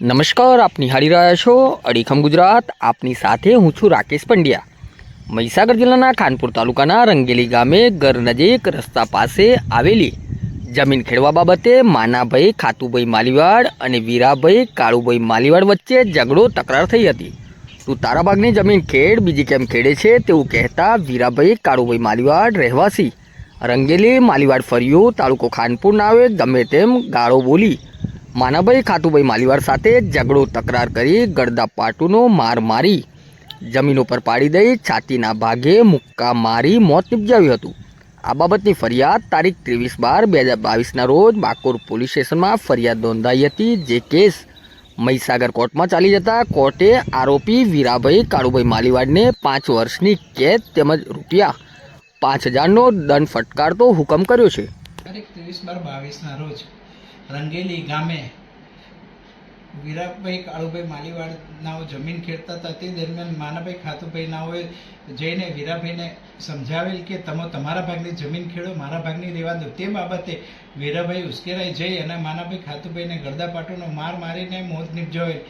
નમસ્કાર, આપ નિહાળી રહ્યા છો અડીખમ ગુજરાત. આપની સાથે હું છું રાકેશ પંડ્યા. મહીસાગર જિલ્લાના ખાનપુર તાલુકાના રંગેલી ગામે ઘર નજીક રસ્તા પાસે આવેલી જમીન ખેડવા બાબતે માનાભાઈ, ખાતુભાઈ માલીવાડ અને વીરાભાઈ કાળુભાઈ માલીવાડ વચ્ચે ઝઘડો તકરાર થઈ હતી. તું તારા ભાગની જમીન ખેડ, બીજી કેમ ખેડે છે તેવું કહેતા વીરાભાઈ, કાળુભાઈ માલીવાડ રહેવાસી. રંગેલી માલીવાડ ફર્યું, તાલુકો ખાનપુર નાવે ગમે તેમ ગાળો બોલી માનાભાઈ ખાતુભાઈ માલીવાડ સાથે ઝઘડો તકરાર કરી ગળદા પાટુનો માર મારી જમીન ઉપર પાડી દઈ છાતીના ભાગે મુક્કા મારી મોત નિપજાવ્યું હતું. આ બાબતની ફરિયાદ તારીખ ત્રેવીસ બાર બે હજાર બાવીસના રોજ બાકોર પોલીસ સ્ટેશનમાં ફરિયાદ નોંધાઈ હતી જે કેસ મહીસાગર કોર્ટમાં ચાલી જતા કોર્ટે આરોપી વીરાભાઈ કાળુભાઈ માલીવાડને પાંચ વર્ષની કેદ તેમજ રૂપિયા પાંચ હજારનો દંડ ફટકારતો હુકમ કર્યો છે. તારીખ ત્રેવીસ બાર બાવીસના રોજ રંગેલી ગામે વીરાભાઈ કાળુભાઈ માલીવાડનાઓ જમીન ખેડતા હતા. તે દરમિયાન માનાભાઈ ખાતુભાઈ નાઓએ જઈને વીરાભાઈને સમજાવેલ કે તમે તમારા ભાગની જમીન ખેડો, મારા ભાગની રહેવા દો. તે બાબતે વીરાભાઈ ઉશ્કેરાઈ જઈ અને માનાભાઈ ખાતુભાઈને ગરદાપાટુનો માર મારીને મોત નિપજાવેલ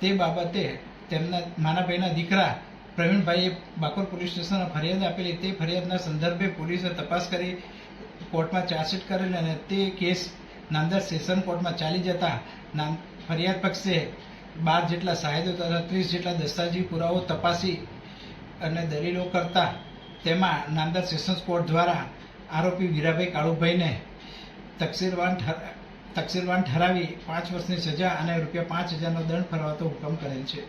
તે બાબતે તેમના માનાભાઈના દીકરા પ્રવીણભાઈએ બાકોર પોલીસ સ્ટેશનમાં ફરિયાદ આપેલી. તે ફરિયાદના સંદર્ભે પોલીસે તપાસ કરી, કોર્ટમાં ચાર્જશીટ કરેલ અને તે કેસ નામદાર સેશન કોર્ટમાં ચાલી જતા ફરિયાદ પક્ષે બાર જેટલા સાહેદો તથા ત્રીસ જેટલા દસ્તાવેજી પુરાવો તપાસી અને દલીલો કરતા તેમાં નાંદર સેશન્સ કોર્ટ દ્વારા આરોપી વીરાભાઈ કાળુભાઈને તકસીરવાન તકસીરવાન ઠરાવી પાંચ વર્ષની સજા અને રૂપિયા પાંચ હજારનો દંડ ફરવાતો હુકમ કરેલ છે.